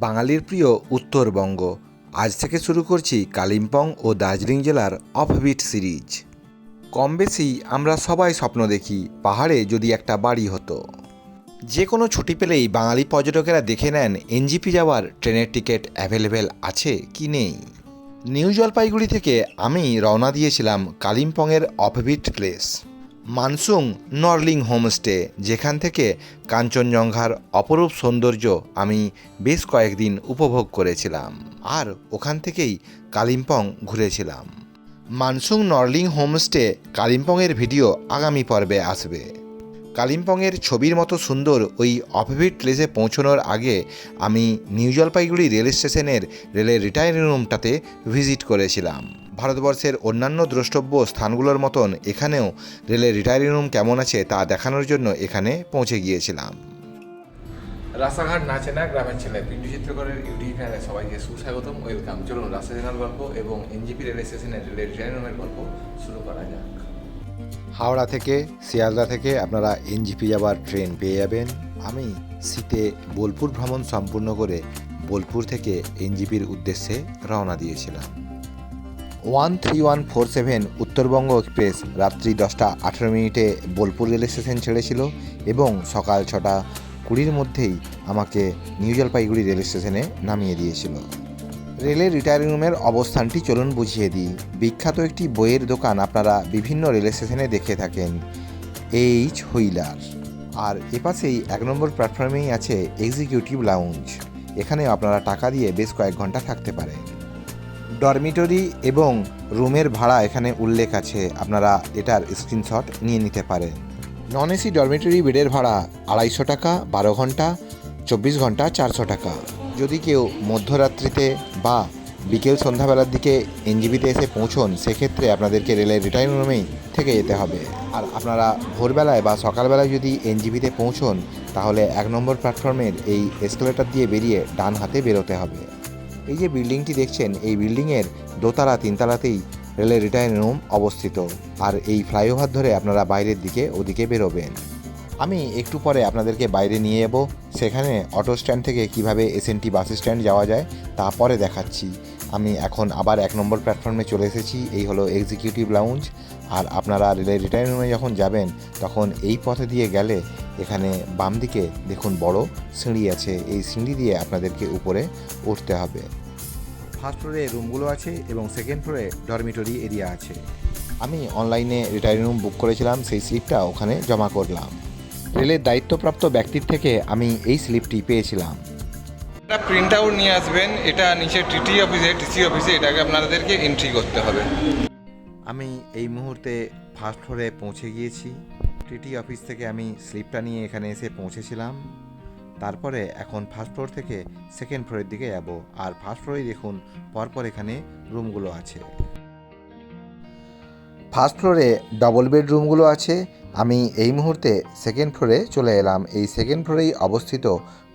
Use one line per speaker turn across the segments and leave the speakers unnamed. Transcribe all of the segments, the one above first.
বাঙালির প্রিয় উত্তরবঙ্গ। আজ থেকে শুরু করছি কালিম্পং ও দার্জিলিং জেলার অফবিট সিরিজ। কম বেশি আমরা সবাই স্বপ্ন দেখি পাহাড়ে যদি একটা বাড়ি হতো। যে কোনো ছুটি পেলেই বাঙালি পর্যটকেরা দেখে নেন এনজিপি যাওয়ার ট্রেনের টিকিট অ্যাভেলেবেল আছে কি নেই। নিউ জলপাইগুড়ি থেকে আমি রওনা দিয়েছিলাম কালিম্পংয়ের offbeat place Mansong Norling homestay, যেখান থেকে কাঞ্চনজঙ্ঘার অপরূপ সৌন্দর্য আমি বেশ কয়েকদিন উপভোগ করেছিলাম। আর ওখান থেকেই কালিম্পং ঘুরেছিলাম। মানসুং নর্লিং হোমস্টে কালিম্পংয়ের ভিডিও আগামী পর্বে আসবে। কালিম্পংয়ের ছবির মতো সুন্দর ওই অফবিট প্লেসে পৌঁছানোর আগে আমি নিউ জলপাইগুড়ি রেল স্টেশনের রেলের রিটায়ারিং রুমটাতে ভিজিট করেছিলাম। ভারতবর্ষের অন্যান্য দ্রষ্টব্য স্থানগুলোর মতন এখানেও রেলের রিটায়ারিং রুম কেমন আছে তা দেখানোর জন্য এখানে পৌঁছে গিয়েছিলাম।
রাস্তাঘাট নাচে না গ্রামের ছেলে পিন্টু চিত্রকরের ইউটিউব চ্যানেলে সবাইকে সুস্বাগতম ওয়েলকাম চলুন রাস্তা চেনার গল্প এবং এনজিপি রেল স্টেশনের রেলের ট্রেন রুমের গল্প শুরু করা যাক।
হাওড়া থেকে শিয়ালদা থেকে আপনারা এনজিপি যাবার ট্রেন পেয়ে যাবেন। আমি শীতে বোলপুর ভ্রমণ সম্পূর্ণ করে বোলপুর থেকে এনজিপির উদ্দেশ্যে রওনা দিয়েছিলাম। One three one four seven Uttarbanga express রাত্রি দশটা আঠেরো মিনিটে বোলপুর রেল স্টেশন ছেড়েছিল এবং সকাল ছটা কুড়ির মধ্যেই আমাকে নিউ জলপাইগুড়ি রেল স্টেশনে নামিয়ে দিয়েছিল। রেলের রিটায়ারিং রুমের অবস্থানটি চলুন বুঝিয়ে দিই। বিখ্যাত একটি বইয়ের দোকান আপনারা বিভিন্ন রেল স্টেশনে দেখে থাকেন। H wheeler. আর এপাশেই এক নম্বর প্ল্যাটফর্মেই আছে এক্সিকিউটিভ লাউঞ্জ এখানেও আপনারা টাকা দিয়ে বেশ কয়েক ঘণ্টা থাকতে পারেন ডরমিটরি এবং রুমের ভাড়া এখানে উল্লেখ আছে। আপনারা এটার স্ক্রিনশট নিয়ে নিতে পারেন। নন এসি ডরমিটরি বেডের ভাড়া আড়াইশো টাকা, বারো ঘণ্টা, চব্বিশ ঘণ্টা, চারশো টাকা। যদি কেউ মধ্যরাত্রিতে বা বিকেল সন্ধ্যাবেলার দিকে এনজিবিতে এসে পৌঁছন, সেক্ষেত্রে আপনাদেরকে রেলের রিটার্ন রুমেই থেকে যেতে হবে। আর আপনারা ভোরবেলায় বা সকালবেলায় যদি এনজিবিতে পৌঁছন, তাহলে এক নম্বর প্ল্যাটফর্মের এই এসকেলেটার দিয়ে বেরিয়ে ডান হাতে বেরোতে হবে। এই যে বিল্ডিংটি দেখছেন, এই বিল্ডিংয়ের দোতলা, তিনতলাতেই রেলের রিটায়ারিং রুম অবস্থিত। আর এই ফ্লাইওভার ধরে আপনারা বাইরের দিকে, ওদিকে বেরোবেন। আমি একটু পরে আপনাদেরকে বাইরে নিয়ে যাব সেখানে অটো স্ট্যান্ড থেকে কীভাবে এসএনটি বাস স্ট্যান্ড যাওয়া যায়, তা পরে দেখাচ্ছি। আমি এখন আবার এক নম্বর প্ল্যাটফর্মে চলে এসেছি, এই হলো এক্সিকিউটিভ লাউঞ্জ আর আপনারা রেলের রিটায়ারিং রুমে যখন যাবেন, তখন এই পথে দিয়ে গেলে এখানে বাম দিকে দেখুন বড় সিঁড়ি আছে। এই সিঁড়ি দিয়ে আপনাদেরকে উপরে উঠতে হবে। ফার্স্ট ফ্লোরে রুমগুলো আছে এবং সেকেন্ড ফ্লোরে ডরমিটরি এরিয়া আছে। আমি অনলাইনে রিটায়ারিং রুম বুক করেছিলাম সেই স্লিপটা ওখানে জমা করলাম। রেলের দায়িত্বপ্রাপ্ত ব্যক্তির থেকে আমি এই স্লিপটি পেয়েছিলাম।
এটা প্রিন্ট আউট নিয়ে আসবেন এটা নিচে টিটি অফিসে টিসি অফিসে এটাকে আপনাদেরকে এন্ট্রি করতে হবে।
আমি এই মুহূর্তে ফার্স্ট ফ্লোরে পৌঁছে গিয়েছি। টিটি অফিস থেকে আমি স্লিপটা নিয়ে এখানে এসে পৌঁছেছিলাম। তারপরে এখন ফার্স্ট ফ্লোর থেকে সেকেন্ড ফ্লোরের দিকে যাব। আর ফার্স্ট ফ্লোরে দেখুন, পরপর এখানে রুমগুলো আছে। ফার্স্ট ফ্লোরে ডবল বেডরুমগুলো আছে। আমি এই মুহূর্তে সেকেন্ড ফ্লোরে চলে এলাম। এই সেকেন্ড ফ্লোরেই অবস্থিত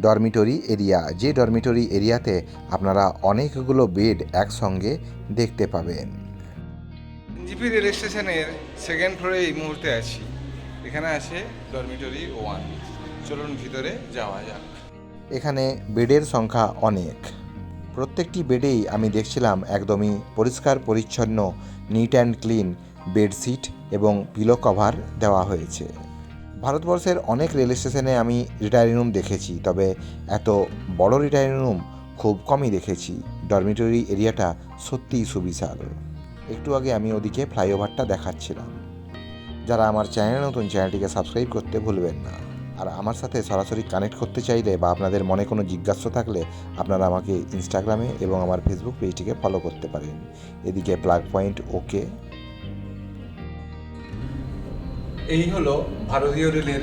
ডরমিটরি এরিয়া যে ডরমিটরি এরিয়াতে আপনারা অনেকগুলো বেড একসঙ্গে দেখতে পাবেন।
এনজিপি রেল স্টেশনের সেকেন্ড ফ্লোরে এই মুহূর্তে আছি। এখানে আছে ডরমিটরি ওয়ান চলুন ভিতরে যাওয়া যাক।
এখানে বেডের সংখ্যা অনেক। প্রত্যেকটি বেডেই আমি দেখছিলাম একদমই পরিষ্কার, পরিচ্ছন্ন নিট অ্যান্ড ক্লিন বেডশিট এবং পিলো কভার দেওয়া হয়েছে। ভারতবর্ষের অনেক রেল স্টেশনে আমি রিটায়ারিং রুম দেখেছি, তবে এত বড় রিটায়ারিং রুম খুব কমই দেখেছি। ডরমিটরি এরিয়াটা সত্যিই সুবিশাল। একটু আগে আমি ওদিকে ফ্লাইওভারটা দেখাচ্ছিলাম। যারা আমার চ্যানেল, নতুন চ্যানেলটিকে সাবস্ক্রাইব করতে ভুলবেন না। আর আমার সাথে সরাসরি কানেক্ট করতে চাইলে বা আপনাদের মনে কোনো জিজ্ঞাসা থাকলে আপনারা আমাকে ইনস্টাগ্রামে এবং আমার ফেসবুক পেজটিকে ফলো করতে পারেন। এদিকে প্লাগ পয়েন্ট ওকে
এই হলো ভারতীয় রেলের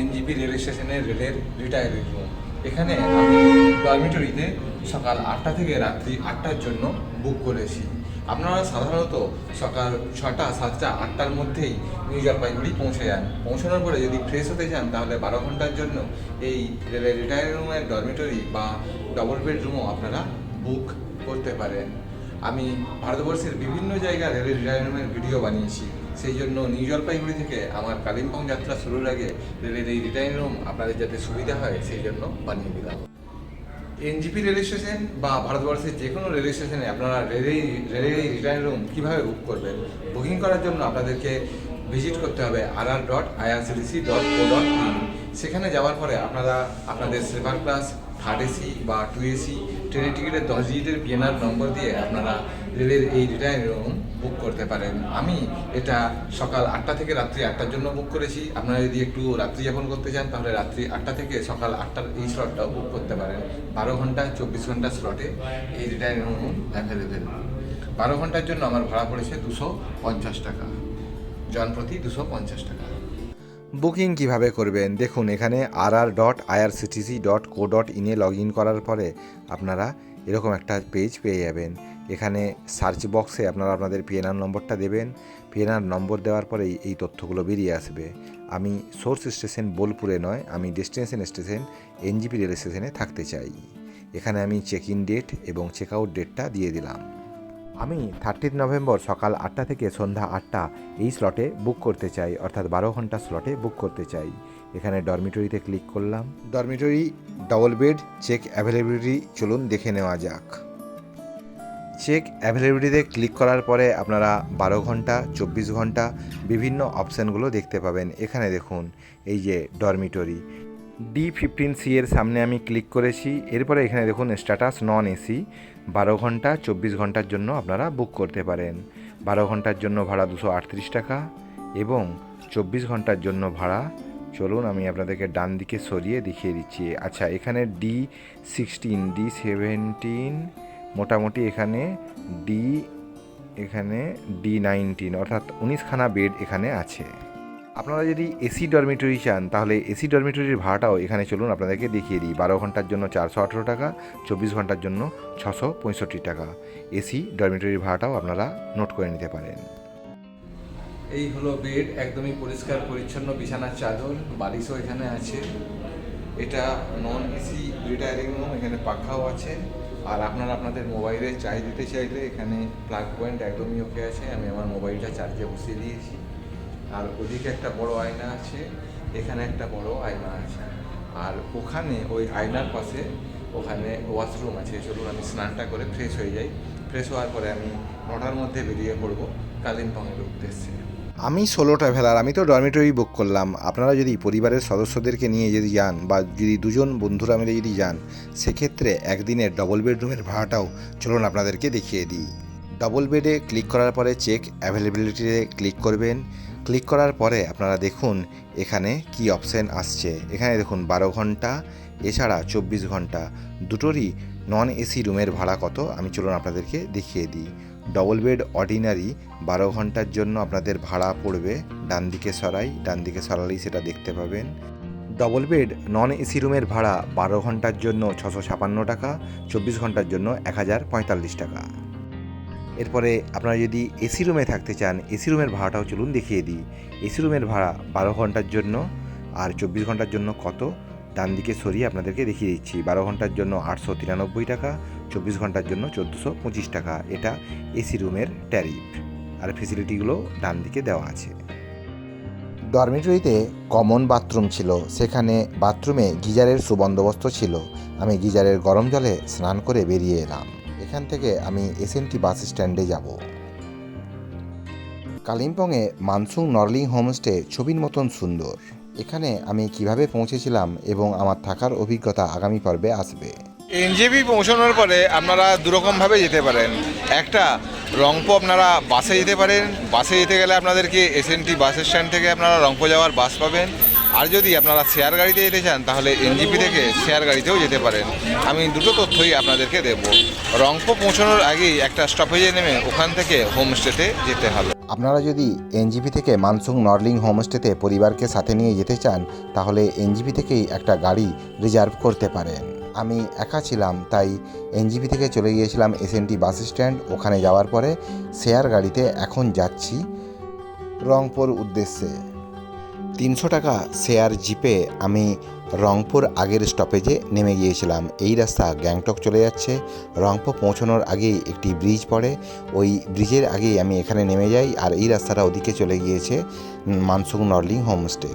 এনজিপি রেল স্টেশনের রেলের রিটায়ারিং রুম এখানে আমি ডরমিটরিতে সকাল আটটা থেকে রাত্রি আটটার জন্য বুক করেছি। আপনারা সাধারণত সকাল ছটা, সাতটা, আটটার মধ্যেই নিউ জলপাইগুড়ি পৌঁছে যান। পৌঁছানোর পরে যদি ফ্রেশ হতে চান, তাহলে বারো ঘণ্টার জন্য এই রেলের রিটায়ারিং রুমের ডরমিটরি বা ডবল বেডরুমও আপনারা বুক করতে পারেন। আমি ভারতবর্ষের বিভিন্ন জায়গায় রেলের রিটায়ারিং রুমের ভিডিও বানিয়েছি। সেই জন্য নিউ জলপাইগুড়ি থেকে আমার কালিম্পং যাত্রা শুরুর আগে রেলের এই রিটায়ারিং রুম আপনাদের যাতে সুবিধা হয়, সেই জন্য বানিয়ে দিলাম। এনজিপি রেল স্টেশন বা ভারতবর্ষের যে কোনো রেল স্টেশনে আপনারা রেলের রেলের রিটার্ন রুম কীভাবে বুক করবেন বুকিং করার জন্য আপনাদেরকে ভিজিট করতে হবে আর আর ডট আইআরসিটিসি ডট ও ডট ইন সেখানে যাওয়ার পরে আপনারা আপনাদের স্লিপার ক্লাস থার্ড এসি বা টু এসি ট্রেনের টিকিটের দশ ডিজিটের পিএনআর নম্বর দিয়ে আপনারা রেলের এই রিটার্ন রুম বুক করতে পারেন। আমি এটা সকাল আটটা থেকে রাত্রি আটটার জন্য বুক করেছি। আপনারা যদি একটু রাত্রি যাপন করতে চান, তাহলে রাত্রি আটটা থেকে সকাল আটটার এই স্লটটাও বুক করতে পারেন। বারো ঘণ্টা, চব্বিশ ঘণ্টা স্লটে এই রিটার্ন রুম অ্যাভেলেবেল বারো ঘণ্টার জন্য আমার ভাড়া পড়েছে দুশো পঞ্চাশ টাকা। জন প্রতি দুশো পঞ্চাশ টাকা।
বুকিং কীভাবে করবেন? দেখুন, এখানে আর আর dot IRCTC dot co dot ইনে লগ ইন করার পরে আপনারা এরকম একটা পেজ পেয়ে যাবেন। এখানে সার্চ বক্সে আপনারা আপনাদের পিএনআর নম্বরটা দেবেন। পিএনআর নম্বর দেওয়ার পরেই এই তথ্যগুলো বেরিয়ে আসবে। আমি সোর্স স্টেশন বোলপুরে নয়, আমি ডেস্টিনেশন স্টেশন এনজিপি রেল স্টেশনে থাকতে চাই। এখানে আমি চেক ইন ডেট এবং চেক আউট ডেটটা দিয়ে দিলাম। আমি থার্টিথ নভেম্বর সকাল আটটা থেকে সন্ধ্যা আটটা এই স্লটে বুক করতে চাই, অর্থাৎ বারো ঘণ্টা স্লটে বুক করতে চাই। এখানে ডরমিটরিতে ক্লিক করলাম। Dormitory double bed check availability চলুন দেখে নেওয়া যাক। চেক অ্যাভেলেবিলিটিতে ক্লিক করার পরে আপনারা বারো ঘণ্টা, চব্বিশ ঘণ্টা বিভিন্ন অপশানগুলো দেখতে পাবেন। এখানে দেখুন, এই যে ডরমিটরি ডি ফিফটিন সি এর সামনে আমি ক্লিক করেছি। এরপরে এখানে দেখুন স্ট্যাটাস নন এসি বারো ঘণ্টা, চব্বিশ ঘণ্টার জন্য আপনারা বুক করতে পারেন। বারো ঘণ্টার জন্য ভাড়া দুশো আটত্রিশ টাকা এবং চব্বিশ ঘণ্টার জন্য ভাড়া, চলুন আমি আপনাদেরকে ডান দিকে সরিয়ে দেখিয়ে দিচ্ছি। আচ্ছা এখানে ডি সিক্সটিন ডি সেভেন্টিন মোটামুটি এখানে ডি এখানে ডি নাইনটিন অর্থাৎ উনিশখানা বেড এখানে আছে। আপনারা যদি এসি ডরমিটরি চান, তাহলে এসি ডরমিটরির ভাড়াটাও এখানে চলুন আপনাদেরকে দেখিয়ে দিই। বারো ঘণ্টার জন্য চারশো আঠেরো টাকা, চব্বিশ ঘণ্টার জন্য ছশো পঁয়ষট্টি টাকা। এসি ডরমিটরির ভাড়াটাও আপনারা নোট করে নিতে পারেন।
এই হলো বেড, একদমই পরিষ্কার, পরিচ্ছন্ন, বিছানার চাদর, বালিশও এখানে আছে। এটা নন এসি রিটায়ারিং রুম এখানে পাখাও আছে। আর আপনারা আপনাদের মোবাইলে চার্জ দিতে চাইলে এখানে প্লাগ পয়েন্ট একদমই ওকে আছে। আমি আমার মোবাইলটা চার্জে বসিয়ে দিয়েছি। আর ওদিকে একটা বড় আয়না আছে, এখানে একটা বড় আয়না আছে। আর ওখানে ওই আয়নার পাশে ওখানে ওয়াশরুম আছে। চলুন আমি স্নানটা করে ফ্রেশ হয়ে যাই। ফ্রেশ হওয়ার পরে আমি নটার মধ্যে বেরিয়ে পড়ব কালিম্পংয়ের উদ্দেশ্যে।
আমি সোলো ট্রাভেলার আমি তো ডরমিটরি বুক করলাম। আপনারা যদি পরিবারের সদস্যদেরকে নিয়ে যদি যান বা যদি দুজন বন্ধুরা মিলে যদি যান, সেক্ষেত্রে একদিনের ডবল বেডরুমের ভাড়াটাও চলুন আপনাদেরকে দেখিয়ে দিই। ডবল বেডে ক্লিক করার পরে চেক অ্যাভেলেবিলিটিতে ক্লিক করবেন। ক্লিক করার পরে আপনারা দেখুন এখানে কি অপশান আসছে। এখানে দেখুন বারো ঘণ্টা, এছাড়া চব্বিশ ঘণ্টা। দুটোরই নন এসি রুমের ভাড়া কত? আমি চলুন আপনাদেরকে দেখিয়ে দিই। ডবল বেড অর্ডিনারি বারো ঘণ্টার জন্য আপনাদের ভাড়া পড়বে ডান দিকে সরাই ডান দিকে সরালেই সেটা দেখতে পাবেন। ডবল বেড নন এসি রুমের ভাড়া বারো ঘণ্টার জন্য ছশো ছাপান্ন টাকা, চব্বিশ ঘণ্টার জন্য এক হাজার পঁয়তাল্লিশ টাকা। এরপরে আপনারা যদি এসি রুমে থাকতে চান এসি রুমের ভাড়াটাও চলুন দেখিয়ে দিই। এসি রুমের ভাড়া বারো ঘণ্টার জন্য, আর চব্বিশ ঘণ্টার জন্য কত? ডান দিকে সরিয়ে আপনাদেরকে দেখিয়ে দিচ্ছি। বারো ঘণ্টার জন্য আটশো তিরানব্বই টাকা, চব্বিশ ঘণ্টার জন্য চোদ্দোশো পঁচিশ টাকা। এটা এসি রুমের ট্যারিফ আর ফেসিলিটিগুলো ডান দিকে দেওয়া আছে। ডরমিটরিতে কমন বাথরুম ছিল। সেখানে বাথরুমে গিজারের সুবন্দোবস্ত ছিল। আমি গিজারের গরম জলে স্নান করে বেরিয়ে এলাম। এখান থেকে আমি এসএনটি বাস স্ট্যান্ডে যাব। কালিম্পংয়ে মানসুং নর্লিং হোমস্টে ছবির মতন সুন্দর। এখানে আমি কীভাবে পৌঁছেছিলাম এবং আমার থাকার অভিজ্ঞতা আগামী পর্বে আসবে।
এনজেপি পৌঁছানোর পরে আপনারা দুরকমভাবে যেতে পারেন। একটা রংপো আপনারা বাসে যেতে পারেন। বাসে যেতে গেলে আপনাদেরকে এসএনটি বাস স্ট্যান্ড থেকে আপনারা রংপো যাওয়ার বাস পাবেন। আর যদি আপনারা শেয়ার গাড়িতে যেতে চান, তাহলে এনজিপি থেকে শেয়ার গাড়িতেও যেতে পারেন। আমি দুটো তথ্যই আপনাদেরকে দেব। রংপো পৌঁছানোর আগেই একটা স্টপেজে নেমে ওখান থেকে হোমস্টেতে যেতে হবে।
আপনারা যদি এনজিপি থেকে মানসুং নর্লিং হোমস্টেতে পরিবারকে সাথে নিয়ে যেতে চান, তাহলে এনজিপি থেকেই একটা গাড়ি রিজার্ভ করতে পারেন। আমি একা ছিলাম, তাই এনজিপি থেকে চলে গিয়েছিলাম এসএনটি বাস স্ট্যান্ড। ওখানে যাওয়ার পরে শেয়ার গাড়িতে এখন যাচ্ছি রংপুর উদ্দেশ্যে। তিনশো টাকা শেয়ার জিপে আমি রংপুর আগের স্টপেজে নেমে গিয়েছিলাম। এই রাস্তা গ্যাংটক চলে যাচ্ছে। রংপুর পৌঁছানোর আগেই একটি ব্রিজ পড়ে। ওই ব্রিজের আগেই আমি এখানে নেমে যাই আর এই রাস্তাটা ওদিকে চলে গিয়েছে মানসুং নর্লিং হোমস্টে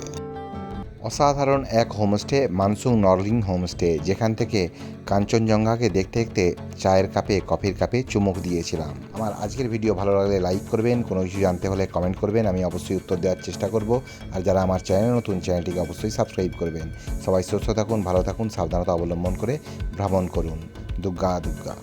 অসাধারণ এক হোমস্টে, মানসুং নরলিং হোমস্টে, যেখান থেকে কাঞ্চনজঙ্ঘাকে দেখতে দেখতে চায়ের কাপে, কফির কাপে চুমুক দিয়েছিলাম। আমার আজকের ভিডিও ভালো লাগলে লাইক করবেন, কোনো কিছু জানতে হলে কমেন্ট করবেন, আমি অবশ্যই উত্তর দেওয়ার চেষ্টা করব। আর যারা আমার চ্যানেল নতুন, চ্যানেলটিকে অবশ্যই সাবস্ক্রাইব করবেন। সবাই সুস্থ থাকুন, ভালো থাকুন, সাবধানতা অবলম্বন করে ভ্রমণ করুন। দুর্গা দুর্গা